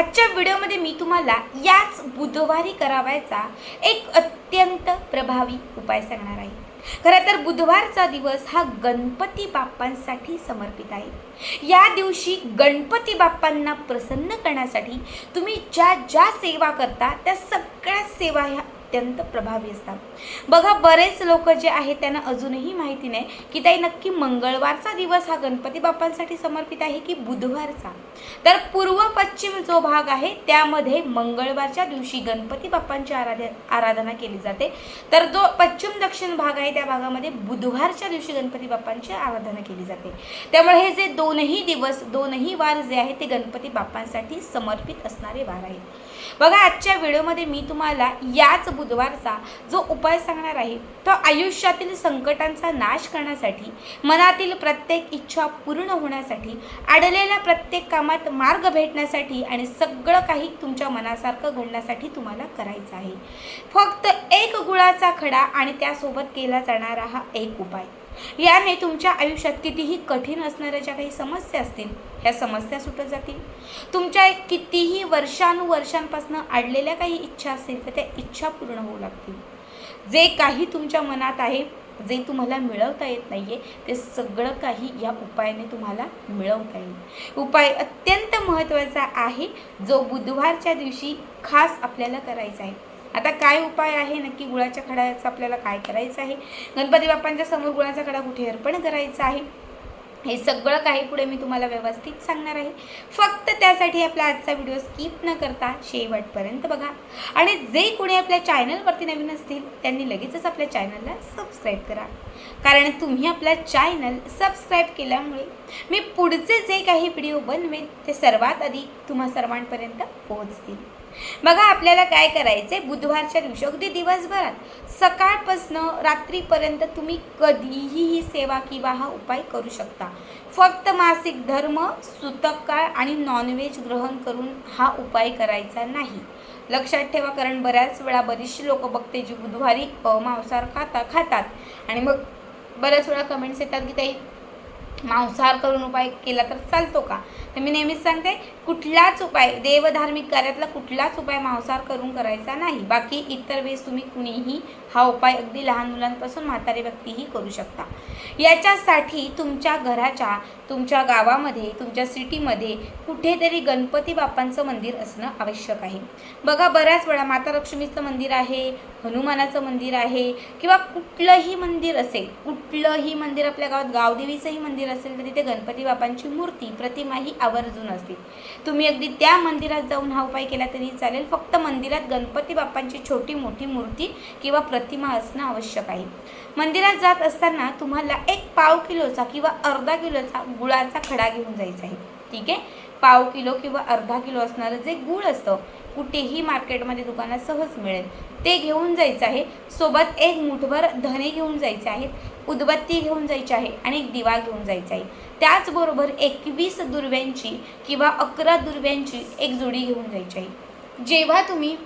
आजच्या व्हिडिओमध्ये मी तुम्हाला याच बुधवारी करावायचा एक अत्यंत प्रभावी उपाय सांगणार आहे. खरं तर बुधवारचा दिवस हा गणपती बाप्पांसाठी समर्पित आहे. या दिवशी गणपती बाप्पांना प्रसन्न करण्यासाठी तुम्ही ज्या ज्या सेवा करता त्या सगळ्या सेवा ह्या अत्यंत प्रभावी असतात. बघा बरेच लोक जे आहेत त्यांना अजूनही माहिती नाही की ताई नक्की मंगळवारचा दिवस हा गणपती बाप्पांसाठी समर्पित आहे की बुधवारचा? तर पूर्व पश्चिम जो भाग आहे त्यामध्ये मंगळवारच्या दिवशी गणपती बाप्पांची आराध्या आराधना केली जाते. तर जो पश्चिम दक्षिण भाग आहे त्या भागामध्ये बुधवारच्या दिवशी गणपती बाप्पांची आराधना केली जाते. त्यामुळे हे जे दोनही दिवस दोनही वार जे आहेत ते गणपती बाप्पांसाठी समर्पित असणारे वार आहेत. बघा आजच्या व्हिडिओमध्ये मी तुम्हाला याच बुधवारचा जो उपाय सांगणार आहे तो आयुष्यातील संकटांचा नाश करण्यासाठी मनातील प्रत्येक इच्छा पूर्ण होण्यासाठी अडलेल्या प्रत्येक कामात मार्ग भेटण्यासाठी आणि सगळं काही तुमच्या मनासारखं घडण्यासाठी तुम्हाला करायचं आहे. फक्त एक गुळाचा खडा आणि त्यासोबत केला जाणारा हा एक उपाय. याने तुमच्या आयुष्यात कितीही कठीण असणाऱ्या ज्या काही समस्या असतील ह्या समस्या सुटत जातील. तुमच्या कितीही वर्षानुवर्षांपासून अडलेल्या काही इच्छा असतील तर त्या इच्छा पूर्ण होऊ लागतील. जे काही तुमच्या मनात आहे जे तुम्हाला मिळवता येत नाही आहे ते सगळं काही या उपायाने तुम्हाला मिळवता येईल. उपाय अत्यंत महत्त्वाचा आहे जो बुधवारच्या दिवशी खास आपल्याला करायचा आहे. आता काय उपाय आहे? नक्की गुळाच्या खड्याचं आपल्याला काय करायचं आहे? गणपती बाप्पांच्या समोर गुळाचा खडा कुठे अर्पण करायचा आहे? हे सगळं काही पुढे मी तुम्हाला व्यवस्थित सांगणार आहे. फक्त त्यासाठी आपला आजचा व्हिडिओ स्किप न करता शेवटपर्यंत बघा. आणि जे कोणी आपल्या चॅनलवरती नवीन असतील त्यांनी लगेचच आपल्या चॅनलला सबस्क्राईब करा. कारण तुम्ही आपला चॅनल सबस्क्राईब केल्यामुळे मी पुढचे जे काही व्हिडिओ बनवेन ते सर्वात आधी तुम्हा सर्वांपर्यंत पोहोचतील. बघा आपल्याला काय करायचं आहे बुधवारच्या दिवशी अगदी दिवसभरात सकाळपासनं रात्रीपर्यंत तुम्ही कधीही ही सेवा किंवा हा उपाय करू शकता. फक्त मासिक धर्म सुतक काळ आणि नॉनव्हेज ग्रहण करून हा उपाय करायचा नाही. लक्षात ठेवा कारण बऱ्याच वेळा बरीचशी लोक बघते जी बुधवारी मांसाहार खाता खातात. आणि मग बऱ्याच वेळा कमेंट्स येतात की ताई मांसाहार करून उपाय केला तर चालतो का? तर मी नेहमीच सांगते कुठलाच उपाय देवधार्मिक कार्यातला कुठलाच उपाय मांसाहार करून करायचा नाही. बाकी इतर वेळेस तुम्ही कुणीही हा उपाय अगदी लहान मुलांपासून म्हातारी व्यक्तीही करू शकता. याच्यासाठी तुमच्या घराच्या तुमच्या गावामध्ये तुमच्या सिटीमध्ये कुठेतरी गणपती बाप्पांचं मंदिर असणं आवश्यक आहे. बघा बऱ्याच वेळा माता लक्ष्मीचं मंदिर आहे हनुमानाचं मंदिर आहे किंवा कुठलंही मंदिर असेल कुठलंही मंदिर आपल्या गावात गावदेवीचंही मंदिर असेल तर तिथे गणपती बाप्पांची मूर्ती प्रतिमा ही आवर्जून असते. तुम्ही अगदी त्या मंदिरात जाऊन हा उपाय केला तरी चालेल. फक्त मंदिरात गणपती बाप्पांची छोटी मोठी मूर्ती किंवा प्रतिमा असणं आवश्यक आहे. मंदिरात जात असताना तुम्हाला एक पाव किलोचा किंवा अर्धा किलोचा गुळाचा खडा घेऊन जायचा आहे. ठीक आहे? पाव किलो किंवा अर्धा किलो असणारं जे गुळ असतं कुठेही मार्केटमध्ये दुकानात सहज मिळेल. ते घेऊन जायचं आहे. सोबत एक मुठभर धने घेऊन जायचे आहेत उदबत्ती घेऊन जायची आहे आणि एक दिवा घेऊन जायचा आहे. त्याचबरोबर एकवीस दुर्व्यांची किंवा अकरा दुर्व्यांची एक जोडी घेऊन जायची आहे. जेव्हा तुम्ही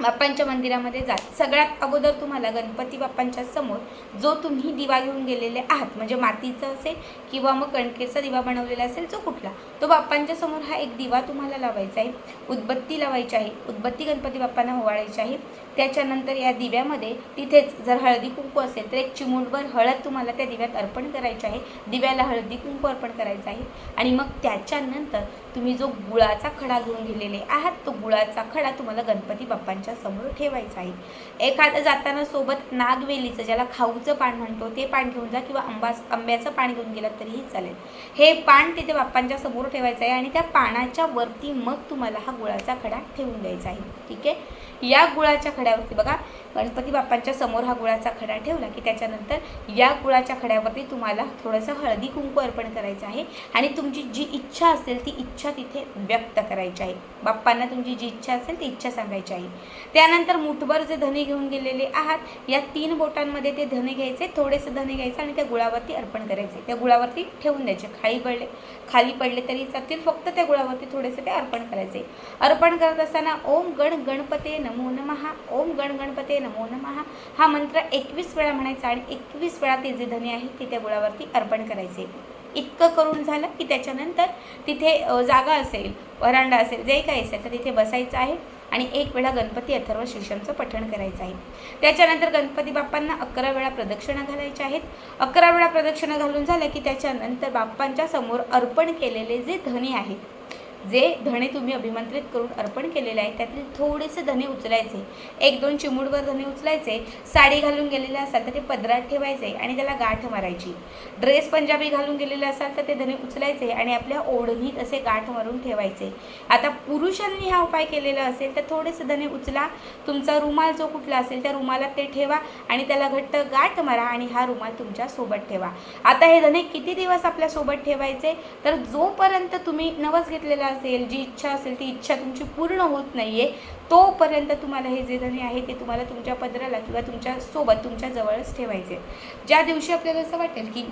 बाप्पांच्या मंदिरामध्ये जात. सगळ्यात अगोदर तुम्हाला गणपती बाप्पांच्या समोर जो तुम्ही दिवा घेऊन गेलेले आहात म्हणजे मातीचा असेल किंवा मग कणकेचा दिवा बनवलेला असेल जो कुठला तो बाप्पांच्या समोर हा एक दिवा तुम्हाला लावायचा आहे. उदबत्ती लावायची आहे. उदबत्ती गणपती बाप्पांना ओवाळायची आहे. त्याच्यानंतर या दिव्यामध्ये तिथेच जर हळदी कुंकू असेल तर एक चिमूटभर हळद तुम्हाला त्या दिव्यात अर्पण करायची आहे. दिव्याला हळदी कुंकू अर्पण करायचं आहे. आणि मग त्याच्यानंतर तुम्ही जो गुळाचा खडा घेऊन गेलेले आहात तो गुळाचा खडा तुम्हाला गणपती बाप्पांच्या समोर ठेवायचं आहे. एखादं जाताना सोबत नागवेलीचं ज्याला खाऊचं पान म्हणतो ते पान घेऊन जा किंवा आंबा आंब्याचं पान घेऊन गेलं तरीही चालेल. हे पान तिथे बाप्पांच्या समोर ठेवायचं आहे आणि त्या पानाच्या वरती मग तुम्हाला हा गुळाचा खडा ठेवून द्यायचा आहे. ठीक आहे? या गुळाच्या खड्यावरती बघा गणपती बाप्पांच्या समोर हा गुळाचा खडा ठेवला की त्याच्यानंतर या गुळाच्या खड्यावरती तुम्हाला थोडंसं हळदी कुंकू अर्पण करायचं आहे आणि तुमची जी इच्छा असेल ती इच्छा तिथे व्यक्त करायची आहे. बाप्पांना तुमची जी इच्छा असेल ती इच्छा सांगायची आहे. त्यानंतर मुठभर जे धने घेऊन गेलेले आहात या तीन बोटांमध्ये ते धने घ्यायचे थोडेसे धने घ्यायचे आणि त्या गुळावरती अर्पण करायचे. त्या गुळावरती ठेवून द्यायचे. खाली पडले खाली पडले तरी चालतील फक्त त्या गुळावरती थोडेसे ते अर्पण करायचे. अर्पण करत असताना ओम गण गणपते नम नमहा ओम गण गणपते नमो नमहा हा मंत्र एकवीस वेळा म्हणायचा आणि एकवीस वेळा ते जे धने आहे ते त्या गुळावरती अर्पण करायचे. इतकं करून झालं की त्याच्यानंतर तिथे जागा असेल वरांडा असेल जे काही असेल तर तिथे बसायचं आहे आणि एक वेळा गणपती अथर्व शीर्षणचं पठण करायचं आहे. त्याच्यानंतर गणपती बाप्पांना अकरा वेळा प्रदक्षिणा घालायच्या आहेत. अकरा वेळा प्रदक्षिणा घालून झालं की त्याच्यानंतर बाप्पांच्या समोर अर्पण केलेले जे धने आहेत जे धणे तुम्ही अभिमंत्रित करून अर्पण केलेले आहे त्यातील थोडेसे धणे उचलायचे. एक दोन चिमूडवर धणे उचलायचे साडी घालून गेलेले असाल तर ते पदरात ठेवायचे आणि त्याला गाठ मारायची. ड्रेस पंजाबी घालून गेलेले असाल तर ते धणे उचलायचे आणि आपल्या ओढणीत असे गाठ मारून ठेवायचे. आता पुरुषांनी हा उपाय केलेला असेल तर थोडेसे धणे उचला. तुमचा रुमाल जो कुठला असेल त्या रुमालात ते ठेवा आणि त्याला घट्ट गाठ मारा आणि हा रुमाल तुमच्यासोबत ठेवा. आता हे धणे किती दिवस आपल्यासोबत ठेवायचे? तर जोपर्यंत तुम्ही नवस घेतलेला असेल जी इच्छा असेल ती इच्छा तुमची पूर्ण होत नाही आहे तोपर्यंत तुम्हाला हे जे धणे आहे ते तुम्हाला तुमच्या पदराला किंवा तुमच्यासोबत तुमच्या जवळच ठेवायचे ज्या दिवशी आपल्याला असं वाटेल की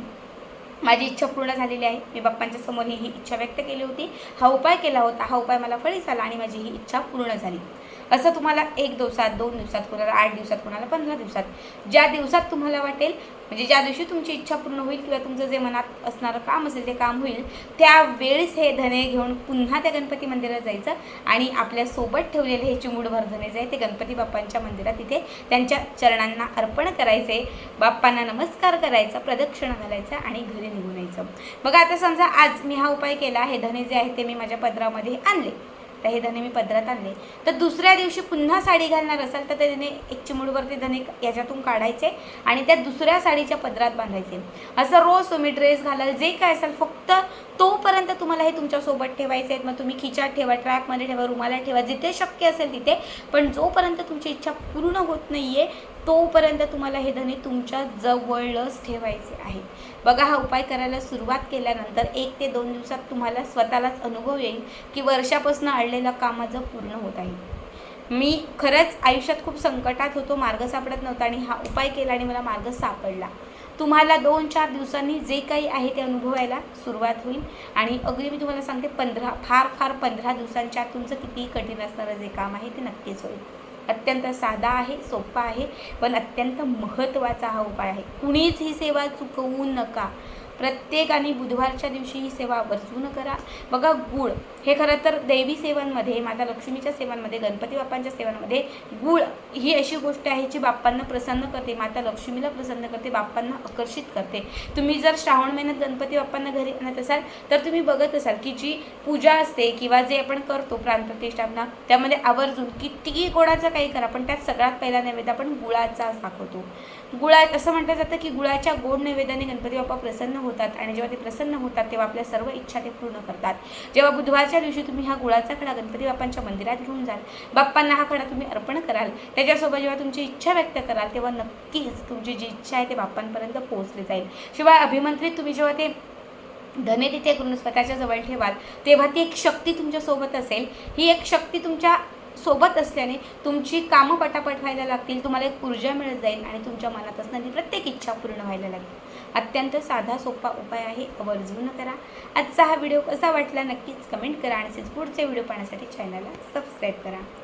माझी इच्छा पूर्ण झालेली आहे. मी बाप्पांच्या समोर ही ही इच्छा व्यक्त केली होती. हा उपाय केला होता. हा उपाय मला फळीस आला आणि माझी ही इच्छा पूर्ण झाली. असं तुम्हाला एक दिवसात दोन दिवसात कोणाला आठ दिवसात कोणाला पंधरा दिवसात ज्या दिवसात तुम्हाला वाटेल म्हणजे ज्या दिवशी तुमची इच्छा पूर्ण होईल किंवा तुमचं जे मनात असणारं काम असेल ते काम होईल त्यावेळेस हे धने घेऊन पुन्हा त्या गणपती मंदिरात जायचं आणि आपल्यासोबत ठेवलेले हे चिमुडभर धने जे आहे ते गणपती बाप्पांच्या मंदिरात तिथे त्यांच्या चरणांना अर्पण करायचे. बाप्पांना नमस्कार करायचा प्रदक्षिणा घालायचा आणि घरी निघून बघा आता समजा आज मी हा उपाय केला हे धने जे आहे ते मी माझ्या पदरामध्ये आणले. तर हे धने मी पदरात आणले. तर दुसऱ्या दिवशी पुन्हा साडी घालणार असाल तर ते धने एक चिमुडवरती धने याच्यातून काढायचे आणि त्या दुसऱ्या साडीच्या पदरात बांधायचे. असं रोज तुम्ही ड्रेस घालाल जे काय असाल फक्त तोपर्यंत तुम्हाला हे तुमच्यासोबत ठेवायचे आहेत. मग तुम्ही खिचात ठेवा ट्रॅकमध्ये ठेवा रुमाला ठेवा जिथे शक्य असेल तिथे. पण जोपर्यंत तुमची इच्छा पूर्ण होत नाही आहे तोपर्यंत तुम्हाला हे धने तुमच्या जवळच ठेवायचे आहे बघा हा उपाय करायला सुरुवात केल्यानंतर एक ते दोन दिवसात तुम्हाला स्वतःलाच अनुभव येईल की वर्षापासून अडलेलं काम माझं पूर्ण होत आहे. मी खरंच आयुष्यात खूप संकटात होतो मार्ग सापडत नव्हता आणि हा उपाय केला आणि मला मार्ग सापडला. तुम्हाला दोन चार दिवसांनी जे काही आहे ते अनुभवायला सुरुवात होईल. आणि अगदी मी तुम्हाला सांगते पंधरा फार फार पंधरा दिवसांच्या तुमचं किती कठीण असणारं जे काम आहे ते नक्कीच होईल. अत्यंत साधा आहे सोपा आहे पण अत्यंत महत्त्वाचा हा उपाय आहे. कुणीच ही सेवा चुकवू नका. प्रत्येकाने बुधवारच्या दिवशी ही सेवा आवर्जून करा. बघा गुळ. हे खरं तर दैवी सेवांमध्ये माता लक्ष्मीच्या सेवांमध्ये गणपती बाप्पांच्या सेवांमध्ये गुळ ही अशी गोष्ट आहे जी बाप्पांना प्रसन्न करते माता लक्ष्मीला प्रसन्न करते बाप्पांना आकर्षित करते. तुम्ही जर श्रावण महिन्यात गणपती बाप्पांना घरी आणत असाल तर तुम्ही बघत असाल की जी पूजा असते किंवा जे आपण करतो प्राणप्रतिष्ठापना त्यामध्ये आवर्जून कितीही गोडाचं काही करा पण त्यात सगळ्यात पहिला नैवेद्य आपण गुळाचा दाखवतो गुळा असं म्हटलं जातं की गुळाच्या गोड नैवेद्याने गणपती बाप्पा प्रसन्न होतो होतात आणि जेव्हा ते प्रसन्न होतात तेव्हा आपल्या सर्व इच्छा ते पूर्ण करतात. जेव्हा बुधवारच्या दिवशी तुम्ही हा गुळाचा खडा गणपती बाप्पांच्या मंदिरात घेऊन जाल बाप्पांना हा खडा तुम्ही अर्पण कराल त्याच्यासोबत जेव्हा तुमची इच्छा व्यक्त कराल तेव्हा नक्कीच तुमची जी इच्छा आहे ते बाप्पांपर्यंत पोहोचली जाईल. शिवाय अभिमंत्रित तुम्ही जेव्हा ते धने तिथे करून स्वतःच्या जवळ ठेवाल तेव्हा ती एक शक्ती तुमच्यासोबत असेल. ही एक शक्ती तुमच्या सोबत असल्याने तुमची कामं पटापट व्हायला लागतील तुम्हाला एक ऊर्जा मिळत जाईल आणि तुमच्या मनात असणारी प्रत्येक इच्छा पूर्ण व्हायला लागेल. अत्यंत साधा सोपा उपाय आहे आवर्जून करा आजचा हा व्हिडिओ कसा वाटला नक्कीच कमेंट करा आणि पुढचे व्हिडिओ पाहण्यासाठी चॅनलला सबस्क्राईब करा.